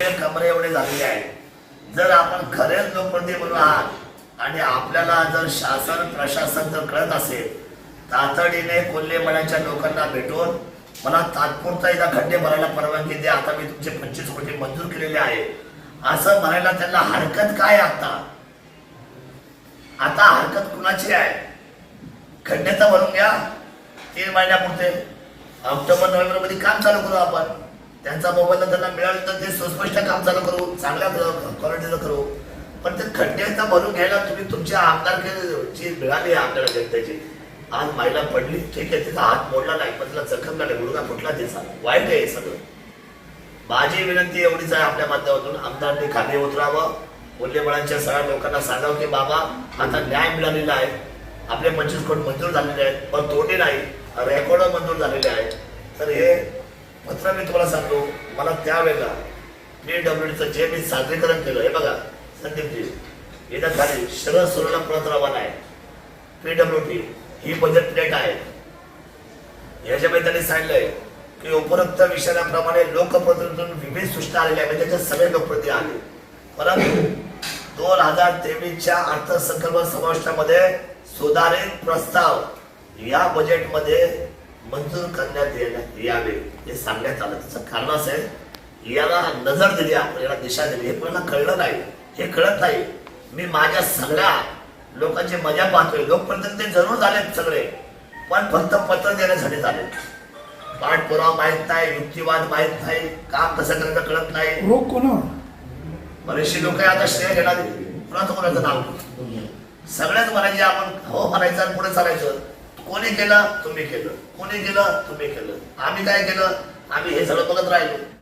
कमरे एवढे झालेले आहेत. जर आपण खरेच लोकप्रतिनिधी म्हणून आहात आणि आपल्याला जर शासन प्रशासन जर कळत असेल तातडीने कोल्हेमळ्याच्या लोकांना भेटून मला तात्पुरता एकदा खड्डे भरायला परवानगी द्या. आता मी तुमचे पंचवीस कोटी मंजूर केलेले आहे. असं म्हणायला त्यांना हरकत काय आहे आता? आता हरकत कुणाची आहे? खड्डे तर भरून घ्या. तीन महिन्यापुरते. ऑक्टोबर नोव्हेंबरमध्ये काम चालू करू आपण. त्यांचा मोबाईल त्यांना मिळालं तर ते सुस्पष्ट काम चालू करू चांगल्या क्वालिटीचं करू. पण ते खड्डे भरून घ्यायला तुम्ही तुमच्या आमदार जी मिळाली आहे जनतेची. आज महिला पडली ठीक आहे तिचा हात मोडला नाही पण तिला जखम झाली गुडगा फुटला तिचा. वाईट आहे हे सगळं. माझी विनंती एवढीच आहे आपल्या माध्यमातून. आमदारांनी खाली उतरावं. मूल्यबळांच्या सगळ्या लोकांना सांगावं की बाबा आता न्याय मिळालेला आहे. आपले पंचवीस कोट मंजूर झालेले आहेत पण तोटे नाही. रेकॉर्ड मंजूर झालेले आहेत. तर हे पत्र मी तुम्हाला सांगतो मला त्यावेळेला पी डब्ल्यूडीचं जे मी सादरीकरण केलं हे बघा संदीपजी येत्या खाली शरद सुरला परत रवाना आहे पी डब्ल्यू टी ही बजेट प्लेट आहे. याच्यामध्ये त्यांनी सांगितलंय की उपरोक्त विषयाप्रमाणे लोकप्रतिनिधीतून विविध सूचना आलेल्या आहेत म्हणजे त्याच्यात सगळे लोकप्रती आले. परंतु दोन हजार तेवीसच्या अर्थसंकल्प समाविष्टामध्ये सुधारित प्रस्ताव या बजेटमध्ये मंजूर करण्यात यावे. हे सांगण्यात आलं. त्याचं कारण असं आहे याला नजर दिली आपण याला दिशा दिली. हे कोणाला कळलं नाही. हे कळत नाही. मी माझ्या सगळ्या लोकांची मजा पाहतोय. लोकप्रतिनिधी जरूर झालेत सगळे. पण फक्त पत्र देण्यासाठी झाले. पाठपुरावा माहीत नाही युक्तिवाद माहीत नाही काम कसं करायचं कळत नाही. रोग कोणावर बरेचसे लोक आता श्रेय घेणार. कुणाचं कोणाचं नाव? सगळ्याच म्हणायचे आपण हो म्हणायचं आणि पुढे चालायचं. कोणी केलं तुम्ही केलं. कोणी केलं तुम्ही केलं. आम्ही काय केलं? आम्ही हे सगळं बघत राहिलो.